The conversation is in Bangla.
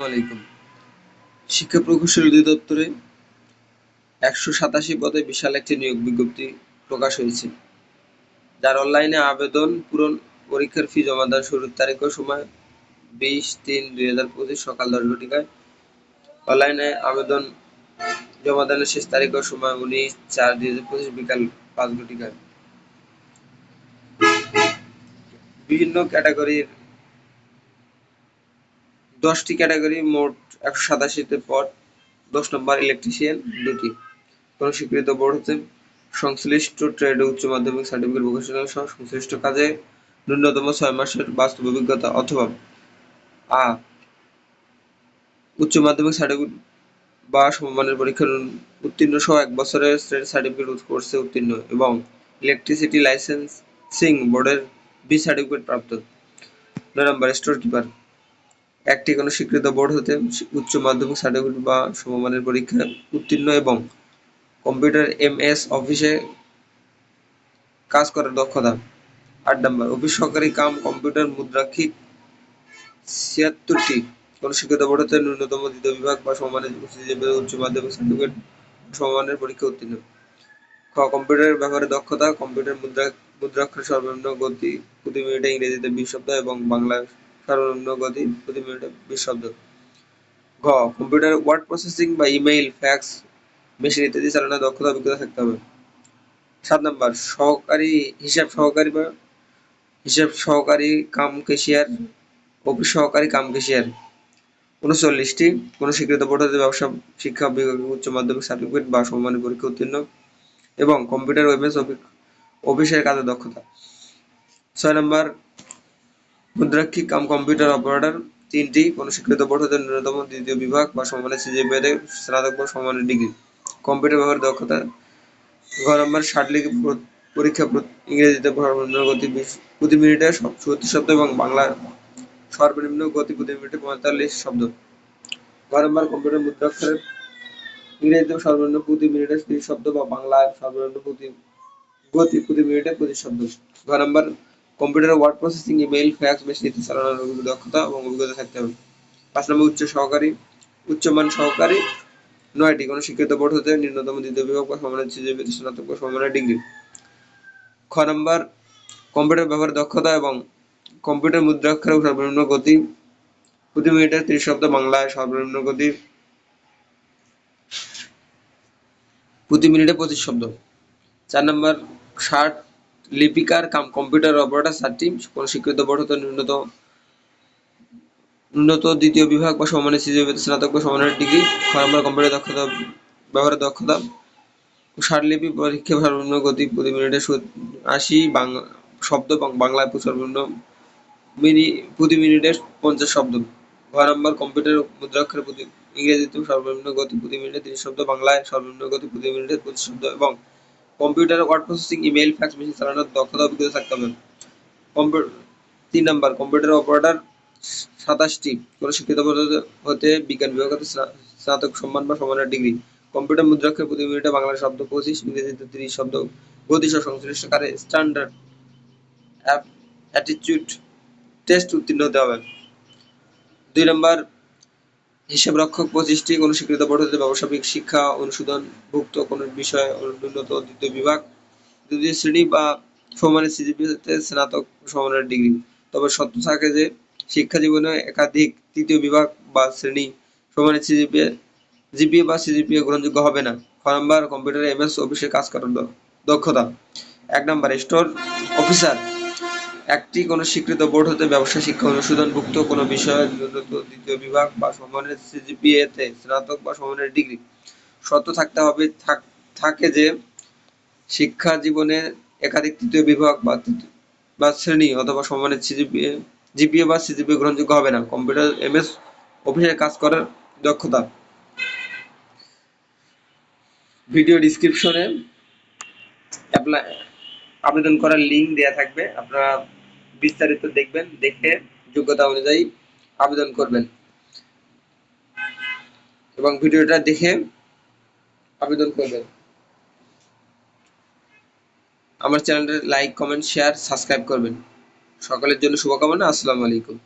আলাইকুম। শিক্ষা প্রকৌশল অধিদপ্তরে একশো সাতাশি পদে বিশাল একটি নিয়োগ বিজ্ঞপ্তি প্রকাশ হয়েছে, যার অনলাইনে আবেদন, পূরণ, পরীক্ষার ফি জমা দেওয়ার শুরুর তারিখ ও সময় বিশ তিন দুই হাজার পঁচিশ সকাল দশ ঘটিকায়। অনলাইনে আবেদন জমা দেওয়ার শেষ তারিখ ও সময় উনিশ চার দুই হাজার পঁচিশ বিকাল পাঁচ ঘটিকায়। বিভিন্ন ক্যাটাগরির দশটি ক্যাটাগরি, মোট একশো সাতাশিতে পদ, দশ নম্বর ইলেকট্রিশিয়ান দুটি। কোন স্বীকৃত বোর্ড হতে সংশ্লিষ্ট ট্রেড, উচ্চ মাধ্যমিক সার্টিফিকেট ভোকেশনাল সহ সংশ্লিষ্ট কাজে ন্যূনতম ছয় মাসের বাস্তব অভিজ্ঞতা অথবা আ, উচ্চ মাধ্যমিক সার্টিফিকেট বা সমমানের পরীক্ষার উত্তীর্ণ সহ এক বছরের ট্রেড সার্টিফিকেট কোর্সে উত্তীর্ণ এবং ইলেকট্রিসিটি লাইসেন্সিং বোর্ডের বি সার্টিফিকেট প্রাপ্ত। নয় নম্বর স্টোর কিপার একটি কোনো স্বীকৃত বোর্ড হতে উচ্চ মাধ্যমিক সার্টিফিকেট বা সমমানের পরীক্ষায় উত্তীর্ণ এবং কম্পিউটার এমএস অফিসে কাজ করার দক্ষতা। আট নম্বর, অফিস সহকারী কাম, কম্পিউটার মুদ্রাক্ষিক ছিয়াত্তরটি কোন স্বীকৃত বোর্ড হতে ন্যূনতম দ্বিতীয় বিভাগ বা সমমানের উচ্চ মাধ্যমিক সার্টিফিকেট সমমানের পরীক্ষা উত্তীর্ণ। খ, কম্পিউটারের ব্যবহারে দক্ষতা, কম্পিউটার মুদ্রা মুদ্রাক্ষর সর্বনিম্ন গতি প্রতি মিনিটে ইংরেজিতে বিশ শব্দ এবং বাংলায় সর্বনিম্ন গতি প্রতি মিনিটে বিশ শব্দ। ঘ কম্পিউটার ওয়ার্ড প্রসেসিং বা ইমেইল ফ্যাক্স মেশিন ইত্যাদি চালানোর দক্ষতা, অভিজ্ঞতা থাকতে হবে। সাত নম্বর, সহকারী, হিসাব সহকারী বা হিসাব সহকারী কাম কেশিয়ার অফিস সহকারী কাম কেশিয়ার উনচল্লিশটি, কোনো স্বীকৃত বোর্ড ব্যবসা, শিক্ষা উচ্চ মাধ্যমিক সার্টিফিকেট বা সম্মানের পরীক্ষা উত্তীর্ণ এবং কম্পিউটার ওয়েবএস অফিসের কাজের দক্ষতা। ছয় নম্বর মুদ্রাক্ষী, কাম কম্পিউটার অপারেটর, তিনটি কোনো স্বীকৃত বোর্ড ন্যূনতম দ্বিতীয় বিভাগ বা সমানের সিজিপিএতে স্নাতক বা সমানের ডিগ্রি। কম্পিউটার ব্যবহার দক্ষতা ঘ নম্বর ষাটলিক পরীক্ষা ইংরেজিতে গতি প্রতি মিনিটে চুয়াত্তর শব্দ এবং বাংলার সর্বনিম্ন গতি প্রতি মিনিটে পঁয়তাল্লিশ শব্দ। ঘ নম্বর কম্পিউটার মুদ্রাক্ষরের ইংরেজিতে সর্বনিম্ন প্রতি মিনিটে তিরিশ শব্দ বা বাংলায় সর্বনিম্ন প্রতি গতি প্রতি মিনিটে পঁচিশ শব্দ। ঘ number computer word processing, email, fax machine চালানোর দক্ষতা এবং অভিজ্ঞতা থাকতে হবে। পাঁচ নম্বর, উচ্চ সহকারী। উচ্চমান সহকারী, নয়টি। কোনো শিক্ষিত বোর্ড হতে নিম্নতম দ্বিতীয় বিভাগ বা সমানের সিজিপি স্নাতক সমানের ডিগ্রি। খ নম্বর, কম্পিউটার ব্যবহার দক্ষতা এবং কম্পিউটার মুদ্রাক্ষরের সর্বনিম্ন গতি। প্রতি মিনিটে ত্রিশ শব্দ বাংলায় সর্বনিম্ন গতি। প্রতি মিনিটে পঁচিশ শব্দ। চার নম্বর, ষাট। লিপিকার কাম কম্পিউটার অপারেটর চারটি কোন স্বীকৃত বোর্ড হতে ন্যূনত উন্নত দ্বিতীয় বিভাগ বা সমানের সিজিপিতে স্নাতক বা সমানের ডিগ্রি খ কম্পিউটার দক্ষতা ব্যবহারের দক্ষতা লিপি পরীক্ষা সর্বনিম্ন গতি প্রতি মিনিটে আশি বাংলা শব্দ বাংলায় সর্বনিম্ন মিনি প্রতি মিনিটে পঞ্চাশ শব্দ। ঘ নম্বর কম্পিউটার মুদ্রাক্ষরের প্রতি ইংরেজিতে সর্বনিম্ন গতি প্রতি মিনিটে তিরিশ শব্দ, বাংলায় সর্বনিম্ন গতি প্রতি মিনিটে পঁচিশ শব্দ, এবং computer word processing, email, fax machine চালানোর দক্ষতা অভিজ্ঞতা থাকতে হবে। তিন নম্বর কম্পিউটার অপারেটর সাতাশটি কোনো শিক্ষিত হতে বিজ্ঞান বিভাগ হতে স্নাতক সম্মান বা সম্মানের ডিগ্রি। কম্পিউটার মুদ্রাক্ষর প্রতি মিনিটে বাংলা শব্দ পঁচিশ, ইংরেজিতে তিরিশ শব্দ গতিসহ সংশ্লিষ্ট কারে স্ট্যান্ডার্ড অ্যাটিটিউড টেস্ট উত্তীর্ণ হতে হবে। দুই নম্বর হিসাব রক্ষক পঁচিশটি কোনো স্বীকৃত হতে ব্যবসায়িক শিক্ষা অনুশোধন ভুক্ত কোনো বিষয় অনুন্নত দ্বিতীয় বিভাগ, দ্বিতীয় শ্রেণি বা সমানের সিজিপিতে স্নাতক সমানের ডিগ্রি। তবে সত্য থাকে যে শিক্ষা জীবনে একাধিক তৃতীয় বিভাগ বা শ্রেণি, সমানের সিজিপিএ, জিপিএ বা সিজিপিএ গ্রহণযোগ্য হবে না। খ নম্বর, কম্পিউটার, এমএস অফিসে কাজ করার দক্ষতা। এক নম্বর, স্টোর, অফিসার। একটি কোনো স্বীকৃত বোর্ড হতে ব্যবসা শিক্ষা অনুশোধনভুক্ত কোনো বিষয়ের ন্যূনতম দ্বিতীয় বিভাগ বা সমানের সিজিপিএতে স্নাতক বা সমানের ডিগ্রি। সত্য থাকতে হবে, থাকে যে শিক্ষা জীবনে একাধিক তৃতীয় বিভাগ বা বা শ্রেণি অথবা সমানের সিজিপিএ জিপিএ বা সিজিপিএ গ্রহণযোগ্য হবে না। কম্পিউটার এমএস অফিসে কাজ করার দক্ষতা। ভিডিও ডিসক্রিপশনে অ্যাপ্লাই আবেদন করার লিঙ্ক দেওয়া থাকবে। আপনারা বিস্তারিত দেখবেন, দেখে যোগ্যতা অনুযায়ী আবেদন করবেন। এবং ভিডিওটা দেখে আবেদন করবেন। আমার চ্যানেলটা লাইক, কমেন্ট, শেয়ার, সাবস্ক্রাইব করবেন। সকলের জন্য শুভকামনা, আসসালামু আলাইকুম।